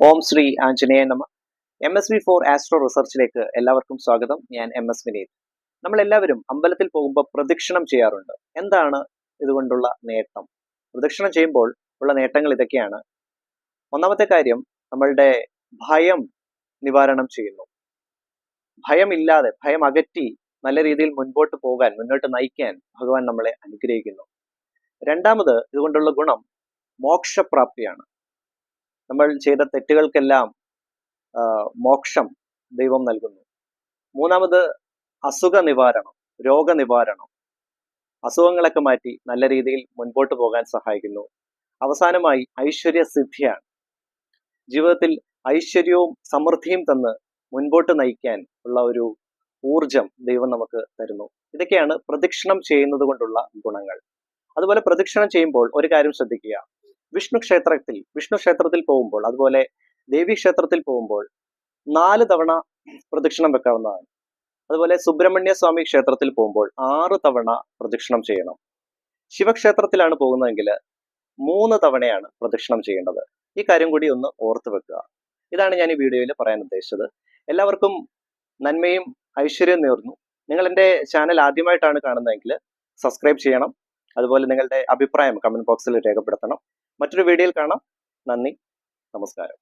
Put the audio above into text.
ഓം ശ്രീ ആഞ്ജനേയ നമ. M S V for astro റിസർച്ചിലേക്ക് എല്ലാവർക്കും സ്വാഗതം. ഞാൻ എം എസ് വിനീത്. നമ്മൾ എല്ലാവരും അമ്പലത്തിൽ പോകുമ്പോൾ പ്രദക്ഷിണം ചെയ്യാറുണ്ട്. എന്താണ് ഇതുകൊണ്ടുള്ള നേട്ടം? പ്രദക്ഷിണം ചെയ്യുമ്പോൾ ഉള്ള നേട്ടങ്ങൾ ഇതൊക്കെയാണ്. ഒന്നാമത്തെ കാര്യം നമ്മളുടെ ഭയം നിവാരണം ചെയ്യുന്നു. ഭയമില്ലാതെ ഭയം അകറ്റി നല്ല രീതിയിൽ മുൻപോട്ട് പോകാൻ മുന്നോട്ട് നയിക്കാൻ ഭഗവാൻ നമ്മളെ അനുഗ്രഹിക്കുന്നു. രണ്ടാമത് ഇതുകൊണ്ടുള്ള ഗുണം മോക്ഷപ്രാപ്തിയാണ്. നമ്മൾ ചെയ്ത തെറ്റുകൾക്കെല്ലാം മോക്ഷം ദൈവം നൽകുന്നു. മൂന്നാമത് അസുഖ നിവാരണം രോഗനിവാരണം. അസുഖങ്ങളൊക്കെ മാറ്റി നല്ല രീതിയിൽ മുൻപോട്ട് പോകാൻ സഹായിക്കുന്നു. അവസാനമായി ഐശ്വര്യ സിദ്ധിയാണ് ജീവിതത്തിൽ ഐശ്വര്യവും സമൃദ്ധിയും തന്ന് മുൻപോട്ട് നയിക്കാൻ ഉള്ള ഒരു ഊർജം ദൈവം നമുക്ക് തരുന്നു. ഇതൊക്കെയാണ് പ്രദക്ഷിണം ചെയ്യുന്നത് കൊണ്ടുള്ള ഗുണങ്ങൾ. അതുപോലെ പ്രദക്ഷിണം ചെയ്യുമ്പോൾ ഒരു കാര്യം ശ്രദ്ധിക്കുക. വിഷ്ണു ക്ഷേത്രത്തിൽ വിഷ്ണു ക്ഷേത്രത്തിൽ പോകുമ്പോൾ അതുപോലെ ദേവി ക്ഷേത്രത്തിൽ പോകുമ്പോൾ നാല് തവണ പ്രദക്ഷിണം വെക്കാവുന്നതാണ്. അതുപോലെ സുബ്രഹ്മണ്യ സ്വാമി ക്ഷേത്രത്തിൽ പോകുമ്പോൾ ആറ് തവണ പ്രദക്ഷിണം ചെയ്യണം. ശിവക്ഷേത്രത്തിലാണ് പോകുന്നതെങ്കിൽ മൂന്ന് തവണയാണ് പ്രദക്ഷിണം ചെയ്യേണ്ടത്. ഈ കാര്യം കൂടി ഒന്ന് ഓർത്ത് വെക്കുക. ഇതാണ് ഞാൻ ഈ വീഡിയോയിൽ പറയാൻ ഉദ്ദേശിച്ചത്. എല്ലാവർക്കും നന്മയും ഐശ്വര്യം നേർന്നു. നിങ്ങൾ എന്റെ ചാനൽ ആദ്യമായിട്ടാണ് കാണുന്നതെങ്കിൽ സബ്സ്ക്രൈബ് ചെയ്യണം. അതുപോലെ നിങ്ങളുടെ അഭിപ്രായം കമന്റ് ബോക്സിൽ രേഖപ്പെടുത്തണം. മറ്റൊരു വീഡിയോയിൽ കാണാം. നന്ദി. നമസ്കാരം.